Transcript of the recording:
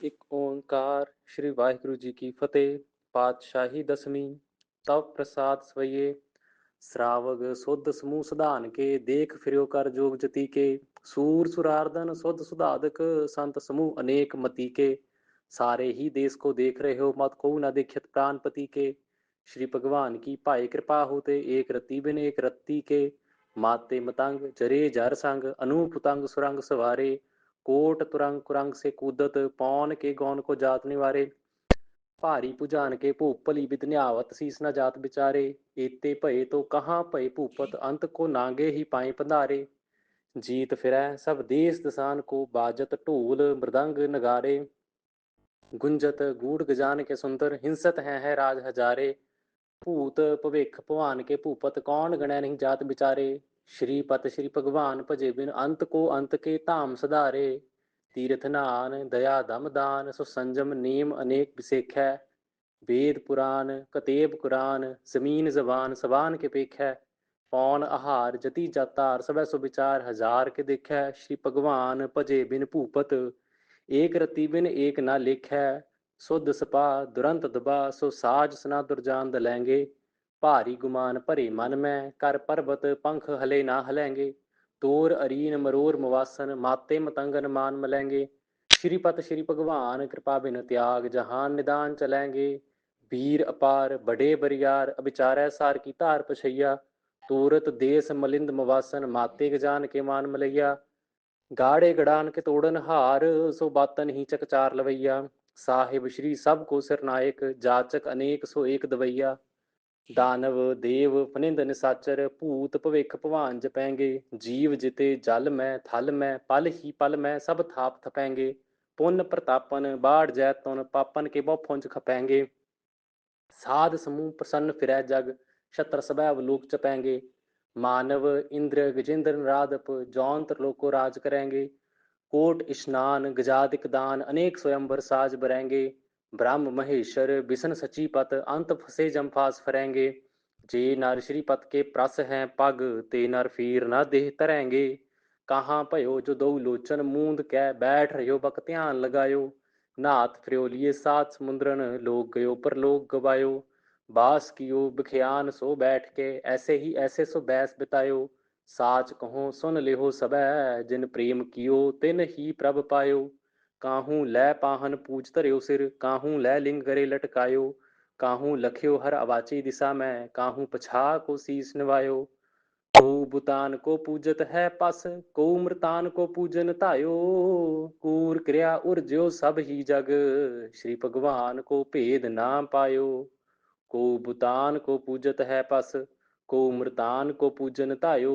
ਇੱਕ ਓੰਕਾਰ ਸ਼੍ਰੀ ਵਾਹਿਗੁਰੂ ਜੀ ਕੀ ਫਤਿਹ ਪਾਤਸ਼ਾਹੀ ਦਸਵੀਂ ਤਵ ਪ੍ਰਸਾਦ ਸਵਈਏ ਸਰਾਵਗ ਸੁਧ ਸਮੂਹ ਸਧਾਨ ਕੇ ਦੇਖ ਫਿਰਿਓ ਕਰ ਜੋਗ ਜਤੀ ਕੇ ਸੂਰ ਸੁਰਾਰਦਨ ਸੁਧ ਸੁਧਾਦਕ ਸੰਤ ਸਮੂਹ ਅਨੇਕ ਮਤੀ ਕੇ सारे ही देश को देख रहे हो मत को न देखित प्राणपति के श्री भगवान की भाई कृपा होते एक रति बिन एक रत्ती के माते मतंग जरे जर संग अनूप तंग सुरंग सवारे कोट तुरंग कुरंग से कूदत पौन के गौन को जात निवारे ਭਾਰੀ ਭੁਜਾਨ ਕੇ ਭੂਪਲੀ ਬਿਦਨਿਆਵਤ ਸੀਸ ਨਾ ਜਾਤ ਵਿਚਾਰੇ ਏਤੇ ਭਏ ਤੋ ਕਹਾਂ ਭਏ ਭੂਪਤ ਅੰਤ ਕੋ ਨਾਂਗੇ ਹੀ ਪਾਏ ਪੰਧਾਰੇ ਜੀਤ ਫਿਰੈ ਸਭ ਦੇਸ ਦਸਾਨ ਕੋ ਬਾਜਤ ਢੋਲ ਮ੍ਰਦੰਗ ਨਗਾਰੇ ਗੁੰਜਤ ਗੂੜ ਗਜਾਨ ਕੇ ਸੁੰਦਰ ਹਿੰਸਤ ਹੈ ਹੈ ਰਾਜ ਹਜ਼ਾਰੇ ਭੂਤ ਭਵਿਖ ਭਵਾਨ ਕੇ ਭੂਪਤ ਕੌਣ ਗਣੈ ਨਹੀਂ ਜਾਤ ਵਿਚਾਰੇ ਸ਼੍ਰੀ ਪਤ ਸ਼੍ਰੀ ਭਗਵਾਨ ਭਜੇ ਬਿਨ ਅੰਤ ਕੋ ਅੰਤ ਕੇ ਧਾਮ ਸਧਾਰੇ, ਤੀਰਥ ਨਾਨ ਦਇਆ ਦਮ ਦਾਨ ਸੋ ਸੰਜਮ ਨੇਮ ਅਨੇਕ ਵਿਸੇਖੈ, ਵੇਦ ਪੁਰਾਨ ਕਤੇਬ ਕੁਰਾਨ, ਜ਼ਮੀਨ ਜ਼ਬਾਨ ਸਬਾਨ ਕੇ ਪੇਖੈ, ਪੌਣ ਆਹਾਰ ਜਤੀ ਜਾਤਾਰ, ਸਭੈ ਸੋ ਵਿਚਾਰ ਹਜ਼ਾਰ ਕੇ ਦੇਖੈ, ਸ਼੍ਰੀ ਭਗਵਾਨ ਭਜੇ ਬਿਨ ਭੂਪਤ, ਏਕ ਰਤੀ ਬਿਨ ਏਕ ਨਾ ਲੇਖੈ, ਸੁਧ ਸਪਾ ਦੁਰੰਤ ਦਬਾ, ਸੋ ਸਾਜ ਸਨਾ ਦੁਰਜਾਨ ਦਲੈਂਗੇ ਭਾਰੀ ਗੁਮਾਨ ਭਰੇ ਮਨ ਮੈਂ ਕਰ ਪਰਬਤ ਪੰਖ ਹਲੇ ਨਾ ਹਲੈਂਗੇ। ਤੋਰ ਅਰੀਨ ਮਰੋਰ ਮਵਾਸਨ, ਮਾਤੇ ਮਤੰਗਨ ਮਾਨ ਮਲੈਂਗੇ। ਸ਼੍ਰੀਪਤ ਸ਼੍ਰੀ ਭਗਵਾਨ, ਕਿਰਪਾ ਬਿਨ ਤਿਆਗ ਜਹਾਨ ਨਿਦਾਨ ਚਲੈਂਗੇ। ਵੀਰ ਅਪਾਰ, ਬੜੇ ਬਰਿਆਰ, ਅਬਿਚਾਰੈ ਸਾਰ ਕੀ ਧਾਰ ਪਛਈਆ। ਤੂਰਤ ਦੇਸ ਮਲਿੰਦ ਮਵਾਸਨ, ਮਾਤੇ ਗਜਾਨ ਕੇ ਮਾਨ ਮਲਈਆ। ਗਾੜੇ ਗੜਾਨ ਕੇ ਤੋੜਨ ਹਾਰ, ਸੋ ਬਾਤਨ ਹੀ ਚਕਚਾਰ ਲਵਈਆ। ਸਾਹਿਬ ਸ਼੍ਰੀ ਸਭ ਕੋ ਸਿਰਨਾਇਕ ਜਾਚਕ ਅਨੇਕ ਸੋ ਏਕ ਦਵਈਆ। ਦਾਨਵ ਦੇਵ ਫਨਿੰਦ ਨਿਸਾਚਰ ਭੂਤ ਭਵਿਖ ਭਵਾਨ ਜਪੈਂਗੇ ਜੀਵ ਜਿਤੇ ਜਲ ਮੈਂ ਥਲ ਮੈਂ ਪਲ ਹੀ ਪਲ ਮੈਂ ਸਭ ਥਾਪ ਥਪੈਂਗੇ ਪੁੰਨ ਪ੍ਰਤਾਪਨ ਬਾੜ ਜੈਤਨ ਪਾਪਨ ਕੇ ਬਹੁ ਫੁੰਜ ਖਪੈਂਗੇ ਸਾਧ ਸਮੂਹ ਪ੍ਰਸੰਨ ਫਿਰੈ ਜਗ ਛਤਰ ਸਭੈ ਅਵਲੋਕ ਚਪੈਂਗੇ ਮਾਨਵ ਇੰਦਰ ਗਜੇਂਦਰ ਨਰਾਦਪ ਜੌਨ ਤਰਲੋਕੋ ਰਾਜ ਕਰੈਂਗੇ ਕੋਟ ਇਸ਼ਨਾਨ ਗਜਾਦਿਕ ਦਾਨ ਅਨੇਕ ਸਵਯੰਵਰ ਸਾਜ ਬਰੈਂਗੇ ब्रह्म महेश्वर, बिसन सची पत, अंत फसे जम फास फरेंगे। जे नर श्री पत के प्रस हैं पग, ते नर फीर न देह तरेंगे। कहाँ भयो जो दो लोचन मूंद कै बैठ रहो बक ध्यान लगायो। नाथ फ्रियोलिए सात समुद्रन, लोग गयो पर लोग गवायो। बास कियो बिखयान, सो बैठ के ऐसे ही ऐसे सो बैस बितायो। साच कहो सुन लेहो सबै, जिन प्रेम कियो, तिन ही प्रभ पायो। काहू लै पाहन पूज धरयो सिर, काहू लै लिंग करे लटकायो, काहू लख्यो हर अवाची दिशा में, काहू पछा को शीस नवायो। को बुतान को पूजत है पस, को मृतान को पूजन तायो कूर क्रिया उर्ज्यो सब ही जग, श्री भगवान को भेद ना पायो। को बुतान को पूजत है पस, को मृतान को पूजन तायो